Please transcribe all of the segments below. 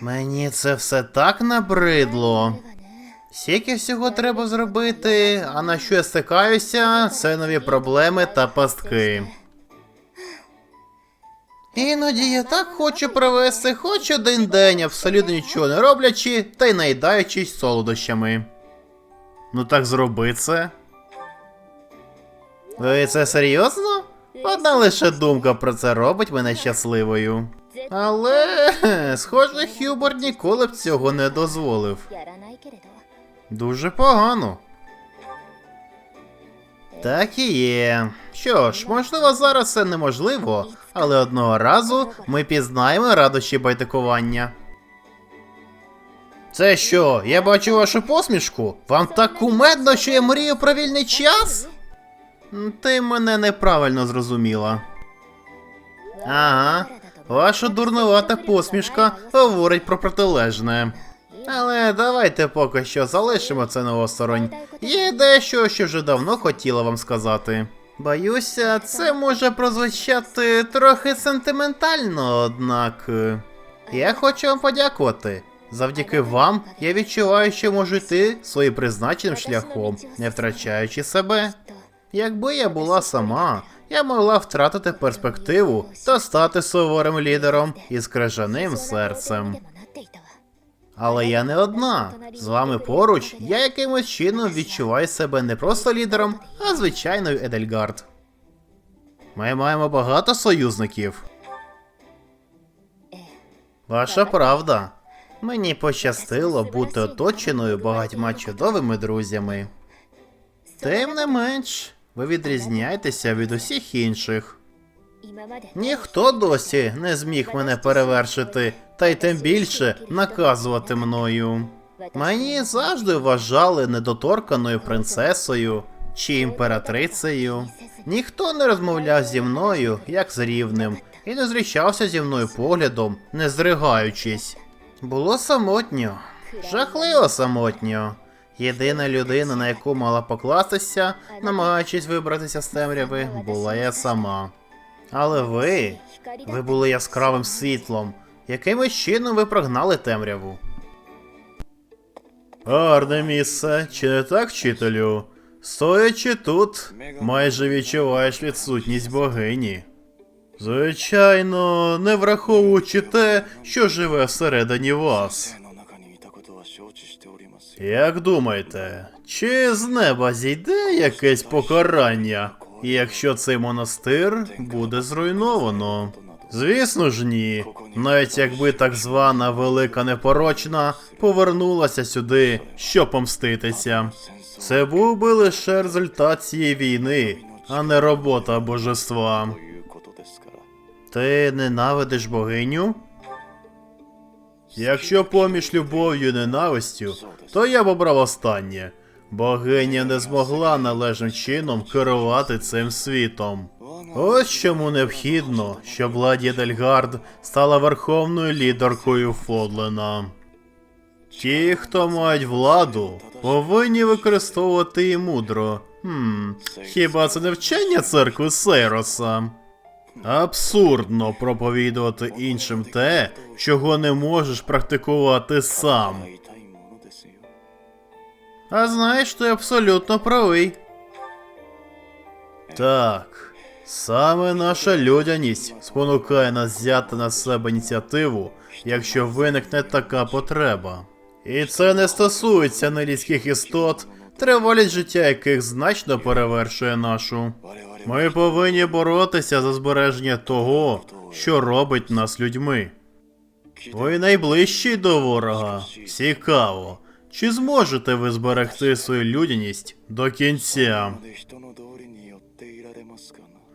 Мені це все так набридло. Скільки всього треба зробити, а на що я стикаюся, це нові проблеми та пастки. Іноді я так хочу провести хоч один день, абсолютно нічого не роблячи, та й наїдаючись солодощами. Ну так зроби це. Ви це серйозно? Одна лише думка про це робить мене щасливою. Але, схоже, Хюборд ніколи б цього не дозволив. Дуже погано. Так і є. Що ж, можливо, зараз це неможливо, але одного разу ми пізнаємо радощі байдикування. Це що? Я бачу вашу посмішку. Вам так кумедно, що я мрію про вільний час? Ти мене неправильно зрозуміла. Ага, ваша дурнувата посмішка говорить про протилежне. Але давайте поки що залишимо це на осторонь. Є дещо, що вже давно хотіла вам сказати. Боюся, це може прозвучати трохи сентиментально, однак. Я хочу вам подякувати. Завдяки вам я відчуваю, що можу йти своїм призначеним шляхом, не втрачаючи себе. Якби я була сама, я могла втратити перспективу та стати суворим лідером із крижаним серцем. Але я не одна. З вами поруч я якимось чином відчуваю себе не просто лідером, а звичайною Едельгард. Ми маємо багато союзників. Ваша правда. Мені пощастило бути оточеною багатьма чудовими друзями. Тим не менш, ви відрізняєтеся від усіх інших. Ніхто досі не зміг мене перевершити, та й тим більше наказувати мною. Мені завжди вважали недоторканою принцесою чи імператрицею. Ніхто не розмовляв зі мною як з рівним, і не зріщався зі мною поглядом, не зригаючись. Було самотньо, жахливо самотньо. Єдина людина, на яку мала покластися, намагаючись вибратися з темряви, була я сама. Але ви, ви були яскравим світлом. Якимось чином ви прогнали темряву. Гарне місце, чи не так, вчителю? Стоячи тут, майже відчуваєш відсутність богині. Звичайно, не враховуючи те, що живе всередині вас. Як думаєте, чи з неба зійде якесь покарання, якщо цей монастир буде зруйновано? Звісно ж, ні, навіть якби так звана велика непорочна повернулася сюди, щоб помститися. Це був би лише результат цієї війни, а не робота божества. Ти ненавидиш богиню? Якщо поміж любов'ю і ненавистю, то я б обрав останнє. Богиня не змогла належним чином керувати цим світом. Ось чому необхідно, щоб Ладі Дельгард стала верховною лідеркою Фодлена. Ті, хто мають владу, повинні використовувати її мудро. Хм, хіба це не вчення церкви Сейроса? Абсурдно проповідувати іншим те, чого не можеш практикувати сам. А знаєш, ти абсолютно правий. Так, саме наша людяність спонукає нас взяти на себе ініціативу, якщо виникне така потреба. І це не стосується нелюдських істот, тривалість життя яких значно перевершує нашу. Ми повинні боротися за збереження того, що робить нас людьми. Ви найближчий до ворога. Цікаво. Чи зможете ви зберегти свою людяність до кінця?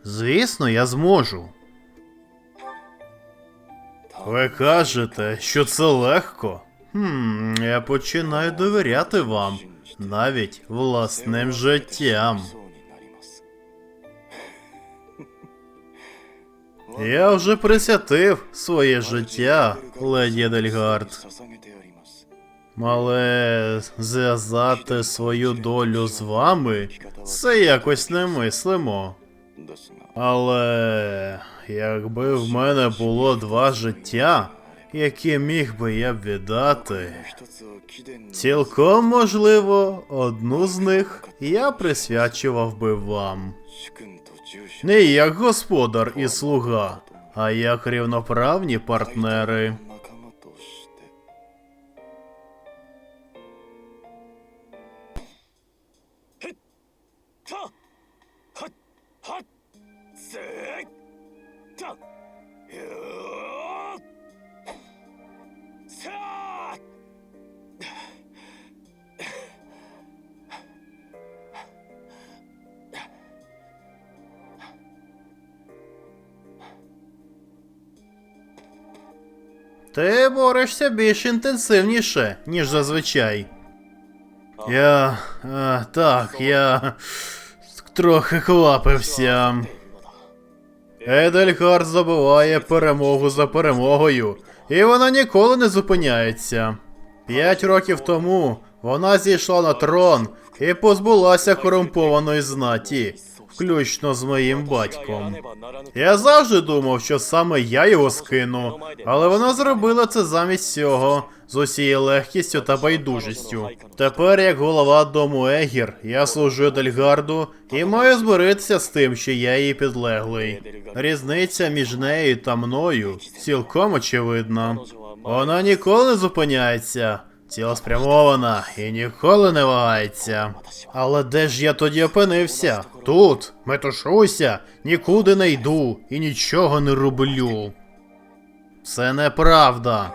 Звісно, я зможу. Ви кажете, що це легко. Хм, Я починаю довіряти вам навіть власним життям. Я вже присвятив своє життя, леді Едельгард. Але зв'язати свою долю з вами це якось немислимо. Але якби в мене було два життя, які міг би я б віддати, цілком можливо, одну з них я присвячував би вам не як господар і слуга, а як рівноправні партнери. Ти борешся більш інтенсивніше, ніж зазвичай. Я. А, так, я. трохи квапився. Едельгард забуває перемогу за перемогою, і вона ніколи не зупиняється. П'ять років тому вона зійшла на трон і позбулася корумпованої знаті, включно з моїм батьком. Я завжди думав, що саме я його скину, але вона зробила це замість цього з усією легкістю та байдужістю. Тепер, як голова дому Егір, я служу Дельгарду і маю змиритися з тим, що я її підлеглий. Різниця між нею та мною цілком очевидна. Вона ніколи не зупиняється, цілеспрямована і ніколи не вагається. Але де ж я тоді опинився? Тут, метушуся, нікуди не йду і нічого не роблю. Це неправда.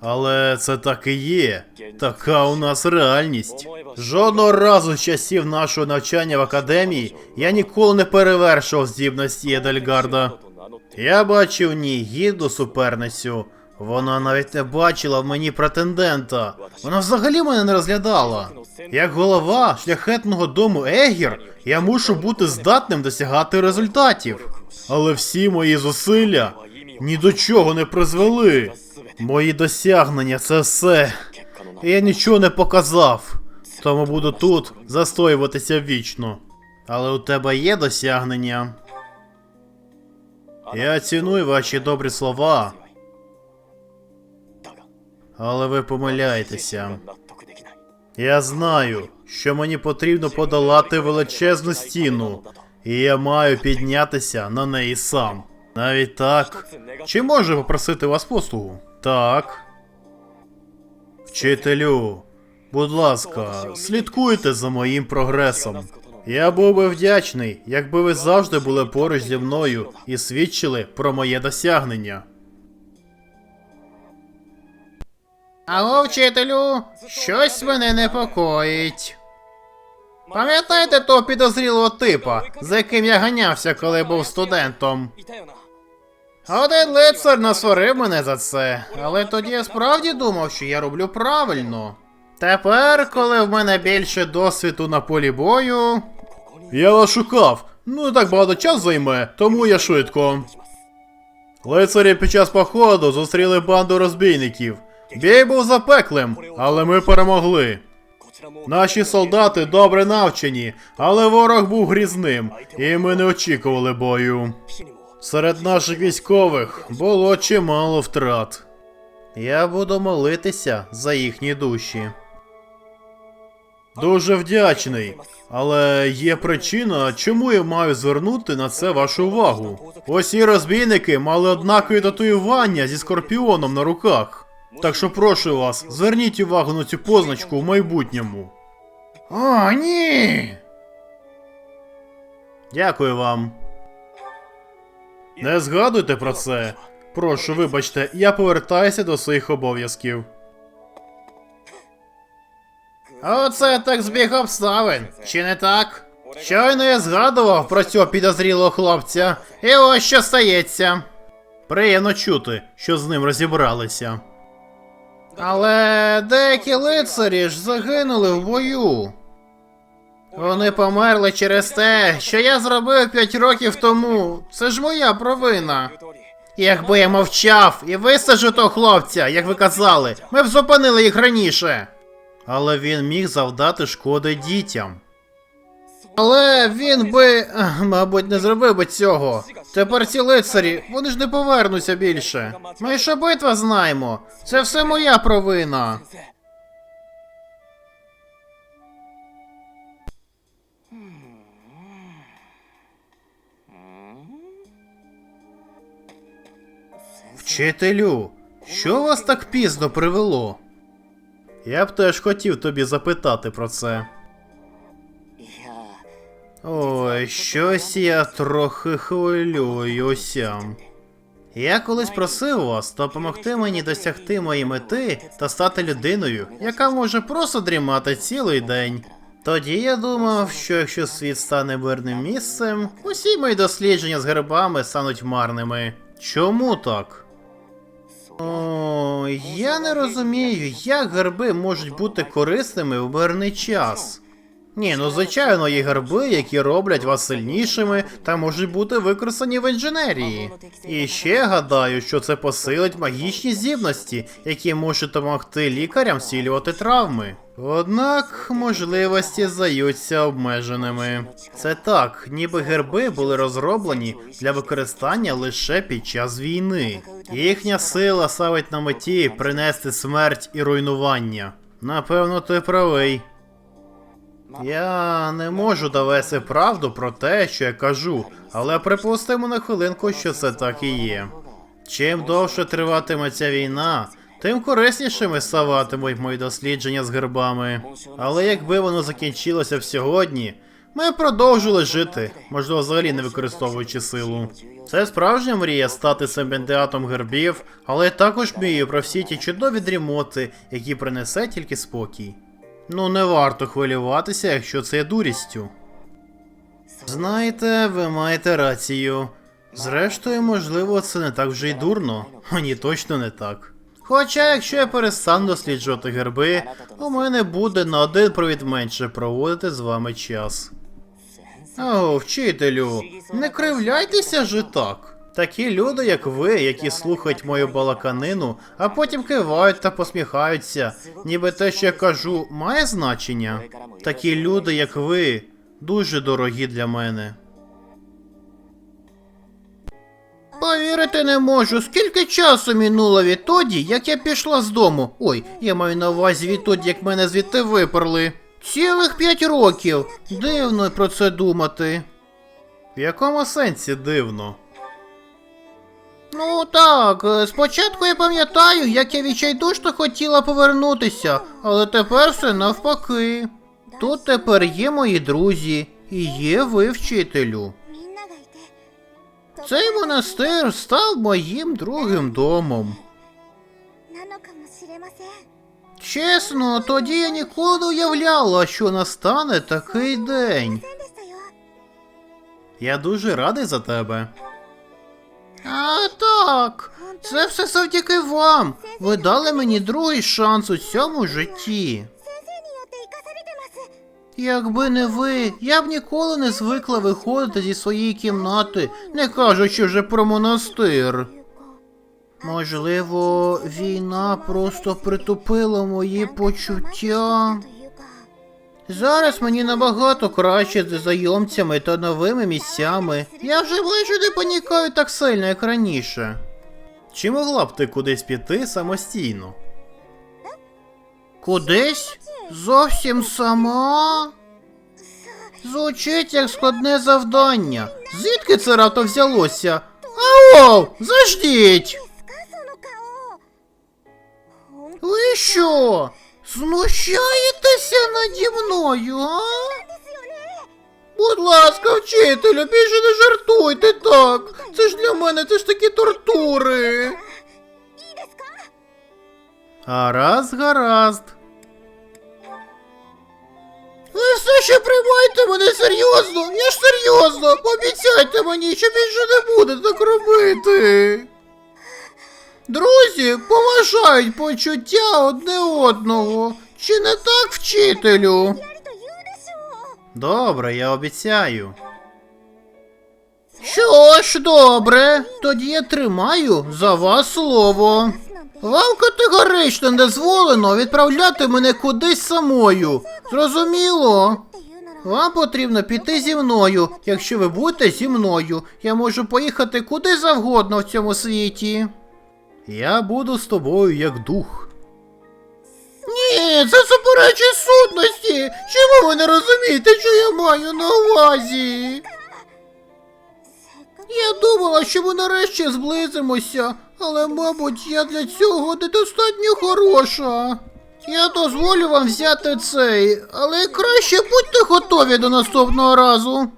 Але це так і є. Така у нас реальність. Жодного разу з часів нашого навчання в академії я ніколи не перевершував здібності Едельгарда. Я бачив ній гідну суперницю. Вона навіть не бачила в мені претендента. Вона взагалі мене не розглядала. Як голова шляхетного дому Егір, я мушу бути здатним досягати результатів. Але всі мої зусилля ні до чого не призвели. Мої досягнення це все. Я нічого не показав. Тому буду тут застоюватися вічно. Але у тебе є досягнення. Я ціную ваші добрі слова, але ви помиляєтеся. Я знаю, що мені потрібно подолати величезну стіну, і я маю піднятися на неї сам. Навіть так. Чи можу попросити вас послугу? Так. Вчителю, будь ласка, слідкуйте за моїм прогресом. Я був би вдячний, якби ви завжди були поруч зі мною і свідчили про моє досягнення. Алло, вчителю, щось мене непокоїть. Пам'ятаєте того підозрілого типа, за яким я ганявся, коли був студентом? Один лицар насварив мене за це, але тоді я справді думав, що я роблю правильно. Тепер, коли в мене більше досвіду на полі бою. Я вас шукав. Ну не так багато часу займе, тому я швидко. Лицарі під час походу зустріли банду розбійників. Бій був запеклим, але ми перемогли. Наші солдати добре навчені, але ворог був грізним, і ми не очікували бою. Серед наших військових було чимало втрат. Я буду молитися за їхні душі. Дуже вдячний, але є причина, чому я маю звернути на це вашу увагу. Усі розбійники мали однакові татуювання зі скорпіоном на руках. Так що прошу вас, зверніть увагу на цю позначку в майбутньому. О, ні. Дякую вам. Не згадуйте про це. Прошу, вибачте, я повертаюся до своїх обов'язків. Оце так збіг обставин, чи не так? Щойно я згадував про цього підозрілого хлопця, і ось що стається. Приємно чути, що з ним розібралися. Але деякі лицарі ж загинули в бою. Вони померли через те, що я зробив п'ять років тому. Це ж моя провина. Якби я мовчав і висажу того хлопця, як ви казали, ми б зупинили їх раніше. Але він міг завдати шкоди дітям. Але він би, мабуть, не зробив би цього. Тепер ці лицарі, вони ж не повернуться більше. Ми ж обидва знаємо. Це все моя провина. Вчителю, що вас так пізно привело? Я б теж хотів тобі запитати про це. Ой, щось я трохи хвилююся. Я колись просив вас допомогти мені досягти моєї мети та стати людиною, яка може просто дрімати цілий день. Тоді я думав, що якщо світ стане мирним місцем, усі мої дослідження з грибами стануть марними. Чому так? О, я не розумію, як герби можуть бути корисними в мирний час. Ні, ну звичайно, є герби, які роблять вас сильнішими та можуть бути використані в інженерії. І ще гадаю, що це посилить магічні здібності, які можуть допомогти лікарям зцілювати травми. Однак можливості здаються обмеженими. Це так, ніби герби були розроблені для використання лише під час війни. Їхня сила ставить на меті принести смерть і руйнування. Напевно, ти правий. Я не можу довести правду про те, що я кажу, але припустимо на хвилинку, що це так і є. Чим довше триватиме ця війна, тим кориснішими ставатимуть мої дослідження з гербами. Але якби воно закінчилося б сьогодні, ми продовжили жити, можливо, взагалі не використовуючи силу. Це справжня мрія стати симбендіатом гербів, але також мрію про всі ті чудові дрімоти, які принесе тільки спокій. Ну, не варто хвилюватися, якщо це є дурістю. Знаєте, ви маєте рацію. Зрештою, можливо, це не так вже й дурно. Ні, точно не так. Хоча, якщо я перестану досліджувати герби, у мене буде на один провід менше проводити з вами час. О, вчителю, не кривляйтеся же так. Такі люди, як ви, які слухають мою балаканину, а потім кивають та посміхаються, ніби те, що я кажу, має значення. Такі люди, як ви, дуже дорогі для мене. Повірити не можу, скільки часу минуло відтоді, як я пішла з дому. Ой, я маю на увазі відтоді, як мене звідти виперли. Цілих п'ять років. Дивно про це думати. В якому сенсі дивно? Ну так, е, спочатку я пам'ятаю, як я відчайдушно хотіла повернутися, але тепер все навпаки. Тут тепер є мої друзі і є ви вчителю. Цей монастир став моїм другим домом. Чесно, тоді я ніколи не уявляла, що настане такий день. Я дуже радий за тебе. А так, це все завдяки вам. Ви дали мені другий шанс у цьому житті. Якби не ви, я б ніколи не звикла виходити зі своєї кімнати, не кажучи вже про монастир. Можливо, війна просто притупила мої почуття. Зараз мені набагато краще з зайомцями та новими місцями. Я вже майже не панікаю так сильно, як раніше. Чи могла б ти кудись піти самостійно? Кудись? Зовсім сама? Звучить як складне завдання. Звідки це рато взялося? Ау! Заждіть! Ви що? Знущаєтеся наді мною, а? Будь ласка, вчителю, більше не жартуйте так. Це ж для мене, це ж такі тортури. Гаразд, гаразд. Ну Ви все ще приймайте мене серйозно. Я ж серйозно. обіцяйте мені, що більше не буде так робити. Друзі поважають почуття одне одного. Чи не так, вчителю? Добре, я обіцяю. Що ж, добре, тоді я тримаю за вас слово. Вам категорично не дозволено відправляти мене кудись самою. Зрозуміло. Вам потрібно піти зі мною. Якщо ви будете зі мною, я можу поїхати куди завгодно в цьому світі. Я буду з тобою як дух. Ні, це суперечить сутності. Чому ви не розумієте, що я маю на увазі? Я думала, що ми нарешті зблизимося, але, мабуть, я для цього недостатньо хороша. Я дозволю вам взяти цей, але краще будьте готові до наступного разу.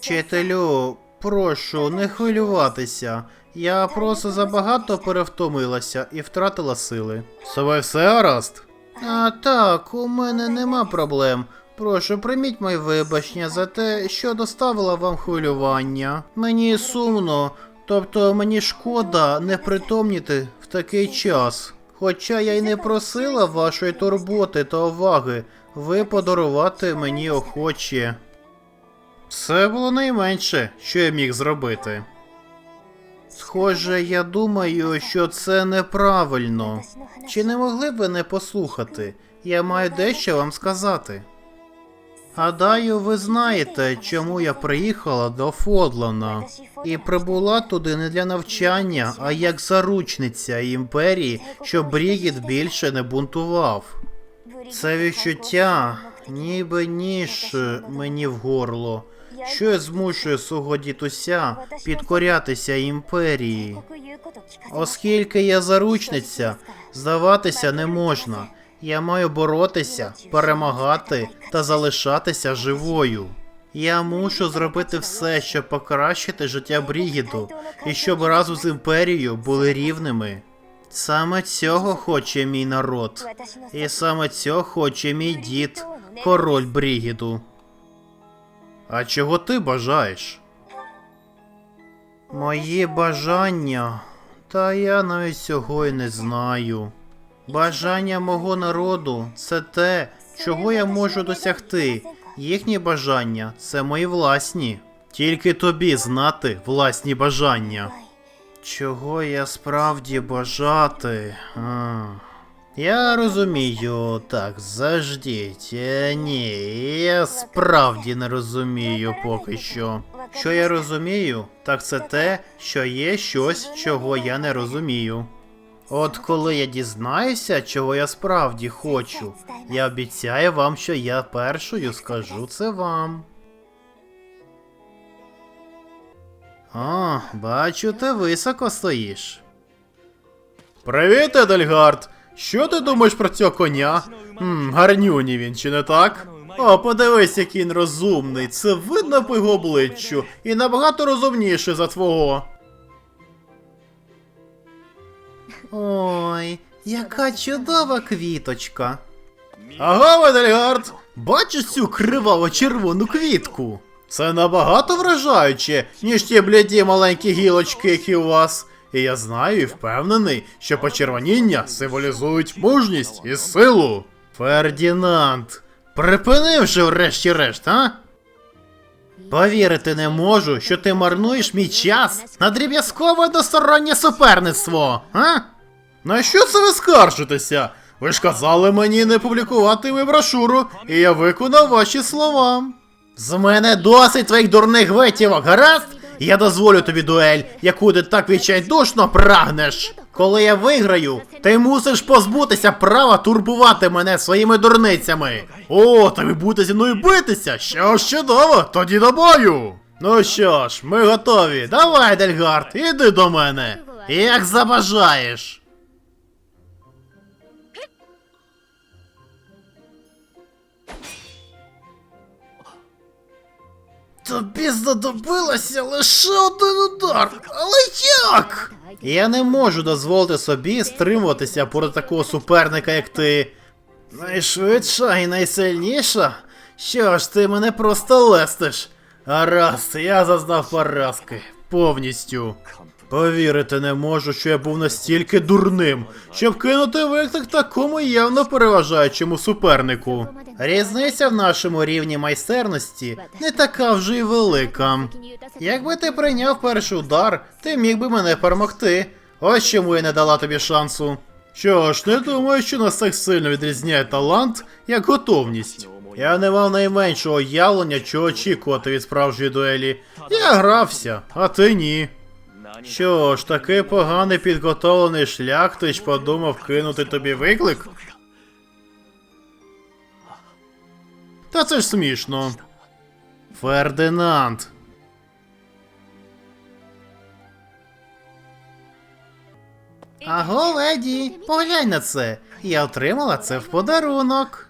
Вчителю, прошу, не хвилюватися. Я просто забагато перевтомилася і втратила сили. Тобою все гаразд? А так, у мене нема проблем. Прошу, прийміть моє вибачення за те, що доставила вам хвилювання. Мені сумно, тобто мені шкода не притомніти в такий час. Хоча я й не просила вашої турботи та уваги, ви подарувати мені охоче. Це було найменше, що я міг зробити. Схоже, я думаю, що це неправильно. Чи не могли б ви не послухати? Я маю дещо вам сказати. Гадаю, ви знаєте, чому я приїхала до Фодлана і прибула туди не для навчання, а як заручниця імперії, щоб Брігіт більше не бунтував. Це відчуття, ніби ніж мені в горло, що я змушую свого дідуся підкорятися імперії. Оскільки я заручниця, здаватися не можна. Я маю боротися, перемагати та залишатися живою. Я мушу зробити все, щоб покращити життя Брігіду, і щоб разом з імперією були рівними. Саме цього хоче мій народ, і саме цього хоче мій дід, король Брігіду. А чого ти бажаєш? Мої бажання. Та я навіть цього й не знаю. Бажання мого народу це те, чого я можу досягти. Їхні бажання це мої власні. Тільки тобі знати власні бажання. Чого я справді бажати? А. Я розумію, так, заждіть. Е, ні, я справді не розумію поки що. Що я розумію, так це те, що є щось, чого я не розумію. От коли я дізнаюся, чого я справді хочу, я обіцяю вам, що я першою скажу це вам. О, бачу, ти високо стоїш. Привіт, Едельгард! Що ти думаєш про цього коня? М, гарнюні він, чи не так? О, подивись, який він розумний. Це видно по його обличчю. І набагато розумніший за твого. Ой, яка чудова квіточка. Ага, Ведельгард, бачиш цю криваво червону квітку? Це набагато вражаюче, ніж ті бляді маленькі гілочки, які у вас. І я знаю і впевнений, що почервоніння символізують мужність і силу. Фердінанд, припини вже врешті-решт, а? Повірити не можу, що ти марнуєш мій час на дріб'язкове одностороннє суперництво, а? На що це ви скаржитеся? Ви ж казали мені не публікувати мою брошуру, і я виконав ваші слова. З мене досить твоїх дурних витівок, гаразд? Я дозволю тобі дуель, яку ти так відчайдушно прагнеш. Коли я виграю, ти мусиш позбутися права турбувати мене своїми дурницями. О, тобі будете зі мною битися? Що ж чудово, тоді до бою. Ну що ж, ми готові. Давай, Дельгард, іди до мене. Як забажаєш. Тобі знадобилося лише один удар. Але як? Я не можу дозволити собі стримуватися проти такого суперника, як ти. Найшвидша і найсильніша? Що ж, ти мене просто лестиш. Гаразд, я зазнав поразки. Повністю. Повірити не можу, що я був настільки дурним, щоб кинути виклик такому явно переважаючому супернику. Різниця в нашому рівні майстерності не така вже й велика. Якби ти прийняв перший удар, ти міг би мене перемогти. Ось чому я не дала тобі шансу. Що ж, не думаю, що нас так сильно відрізняє талант, як готовність. Я не мав найменшого уявлення, чого очікувати від справжньої дуелі. Я грався, а ти ні. Що ж, такий поганий підготовлений шлях, ти ж подумав кинути тобі виклик? Та це ж смішно. Фердинанд. Аго, леді, поглянь на це. Я отримала це в подарунок.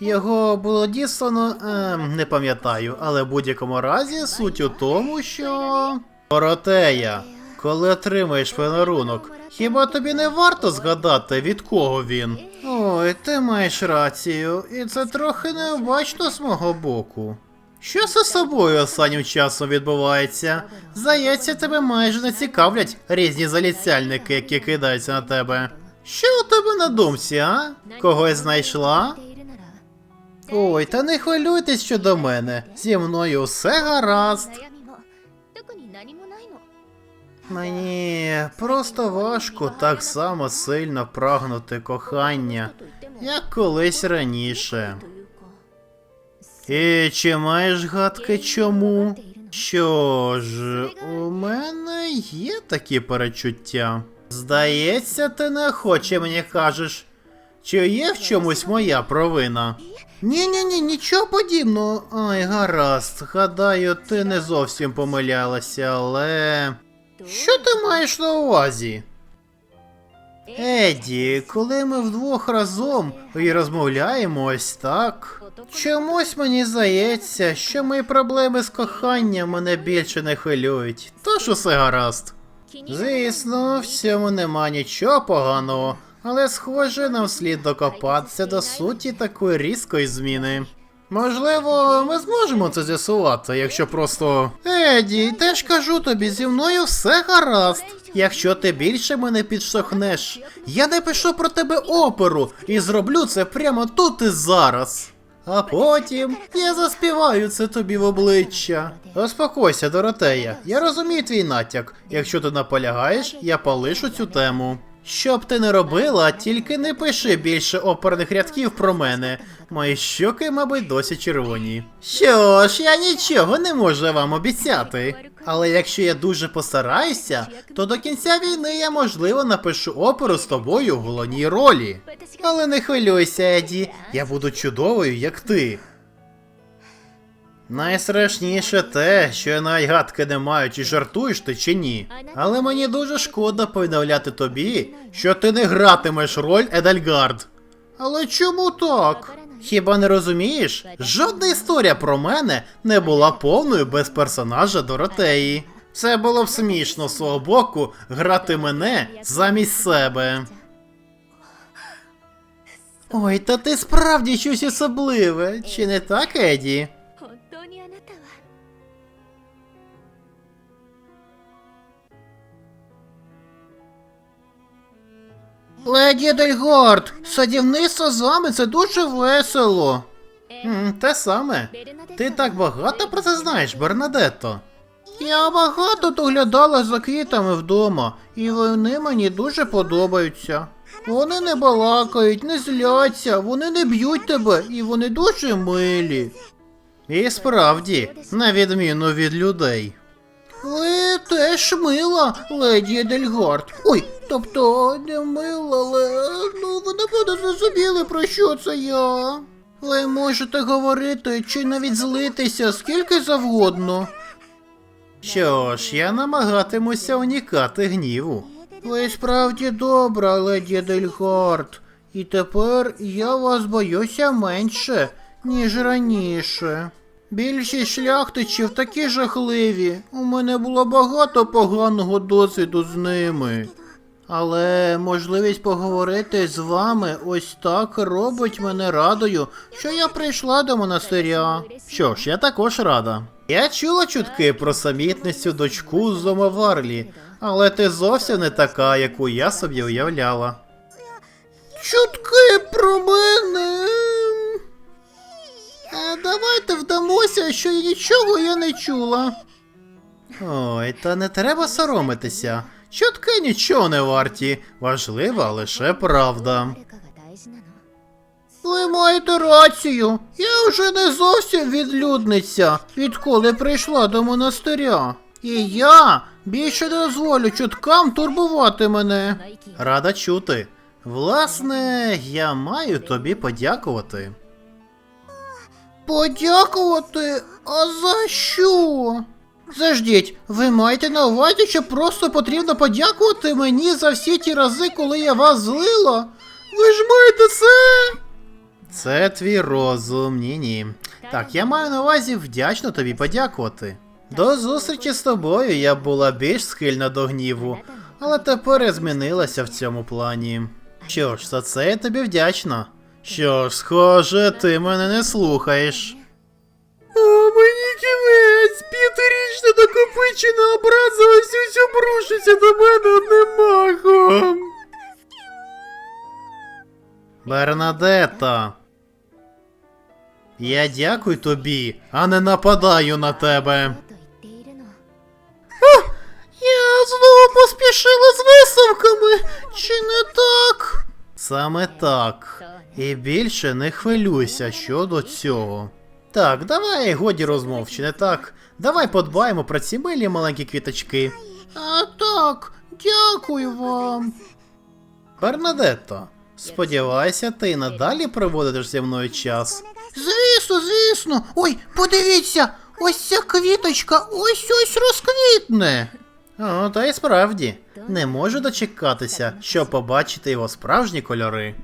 Його було діслано, ем, не пам'ятаю, але в будь-якому разі суть у тому, що. Поротея, коли отримаєш подарунок, хіба тобі не варто згадати, від кого він? Ой, ти маєш рацію, і це трохи необачно з мого боку. Що з собою останнім часом відбувається? Здається, тебе майже не цікавлять різні заліцяльники, які кидаються на тебе. Що у тебе на думці, а? Когось знайшла? Ой, та не хвилюйтесь щодо мене. Зі мною все гаразд. Мені просто важко так само сильно прагнути кохання, як колись раніше. І чи маєш гадки чому? Що ж, у мене є такі перечуття. Здається, ти не хоче мені кажеш, чи є в чомусь моя провина? Ні, ні, ні, нічого подібного. Ай, гаразд. Гадаю, ти не зовсім помилялася, але. Що ти маєш на увазі? Еді, коли ми вдвох разом і розмовляємо ось так. Чомусь мені здається, що мої проблеми з коханням мене більше не хвилюють, тож усе гаразд. Звісно, в цьому нема нічого поганого, але схоже, нам слід докопатися до суті такої різкої зміни. Можливо, ми зможемо це з'ясувати, якщо просто. Еді, теж кажу тобі, зі мною все гаразд. Якщо ти більше мене підштовхнеш, я напишу про тебе оперу і зроблю це прямо тут і зараз. А потім я заспіваю це тобі в обличчя. Успокойся, Доротея. Я розумію твій натяк. Якщо ти наполягаєш, я полишу цю тему. Що б ти не робила, тільки не пиши більше оперних рядків про мене. Мої щоки, мабуть, досі червоні. Що ж, я нічого не можу вам обіцяти. Але якщо я дуже постараюся, то до кінця війни я можливо напишу оперу з тобою в головній ролі. Але не хвилюйся, Еді, я буду чудовою, як ти. Найстрашніше те, що я навіть гадки не маю, чи жартуєш ти чи ні. Але мені дуже шкода повідомляти тобі, що ти не гратимеш роль Едельгард. Але чому так? Хіба не розумієш? Жодна історія про мене не була повною без персонажа Доротеї. Це було б смішно з свого боку грати мене замість себе. Ой, та ти справді щось особливе, чи не так, Еді? Леді Дельгорд, садівництво з вами це дуже весело. Те саме. Ти так багато про це знаєш, Бернадетто. Я багато доглядала за квітами вдома, і вони мені дуже подобаються. Вони не балакають, не зляться, вони не б'ють тебе, і вони дуже милі. І справді, на відміну від людей. Ви теж мила, леді Дельгард. Ой, тобто не мила, але ну ви напевно зрозуміли, про що це я. Ви можете говорити чи навіть злитися скільки завгодно. Що ж, я намагатимуся уникати гніву. Ви справді добра, леді Едельгард. І тепер я вас боюся менше, ніж раніше. Більшість шляхтичів такі жахливі. У мене було багато поганого досвіду з ними. Але можливість поговорити з вами ось так робить мене радою, що я прийшла до монастиря. Що ж, я також рада. Я чула чутки про самітницю дочку з Омаварлі, але ти зовсім не така, яку я собі уявляла. Чутки про мене. Е, Давайте вдамося, що нічого я не чула. Ой, та не треба соромитися. Чутки нічого не варті, важлива лише правда. Ви маєте рацію. Я вже не зовсім відлюдниця, відколи прийшла до монастиря. І я більше не дозволю чуткам турбувати мене. Рада чути. Власне, я маю тобі подякувати. Подякувати? А за що? Заждіть, ви маєте на увазі, що просто потрібно подякувати мені за всі ті рази, коли я вас злила? Ви ж маєте це. Це твій розум, ні ні. Так, я маю на увазі вдячно тобі подякувати. До зустрічі з тобою я була більш схильна до гніву, але тепер я змінилася в цьому плані. Що ж, за це я тобі вдячна. Що ж, схоже, ти мене не слухаєш. Мені кінець, п'ятирічна накопичена образилась і ось обрушиться до мене одним махом. Бернадетта. Я дякую тобі, а не нападаю на тебе. Я знову поспішила з висновками, чи не так? Саме так. І більше не хвилюйся щодо цього. Так, давай годі розмов, чи не так? Давай подбаємо про ці милі маленькі квіточки. А так, дякую вам. Бернадетто, сподіваюся, ти й надалі проводиш зі мною час. Звісно, звісно. Ой, подивіться, ось ця квіточка ось ось розквітне. О, та й справді, не можу дочекатися, щоб побачити його справжні кольори.